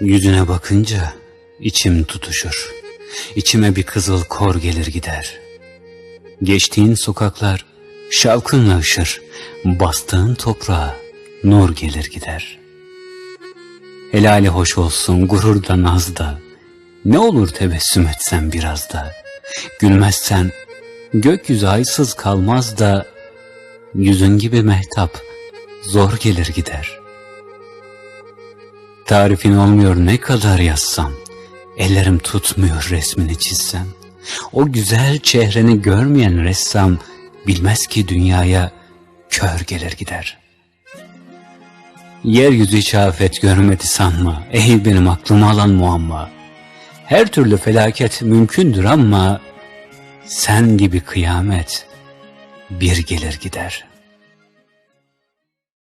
Yüzüne bakınca içim tutuşur. İçime bir kızıl kor gelir gider. Geçtiğin sokaklar şavkınla ışır. Bastığın toprağa nur gelir gider. Helali hoş olsun gururda nazda. Ne olur tebessüm etsen biraz da. Gülmezsen gökyüzü aysız kalmaz da. Yüzün gibi mehtap zor gelir gider. Tarifin olmuyor ne kadar yazsam. Ellerim tutmuyor resmini çizsem. O güzel çehreni görmeyen ressam bilmez ki dünyaya kör gelir gider. Yeryüzü hiç afet görmedi sanma. Ey benim aklımı alan muamma. Her türlü felaket mümkündür ama sen gibi kıyamet bir gelir gider.''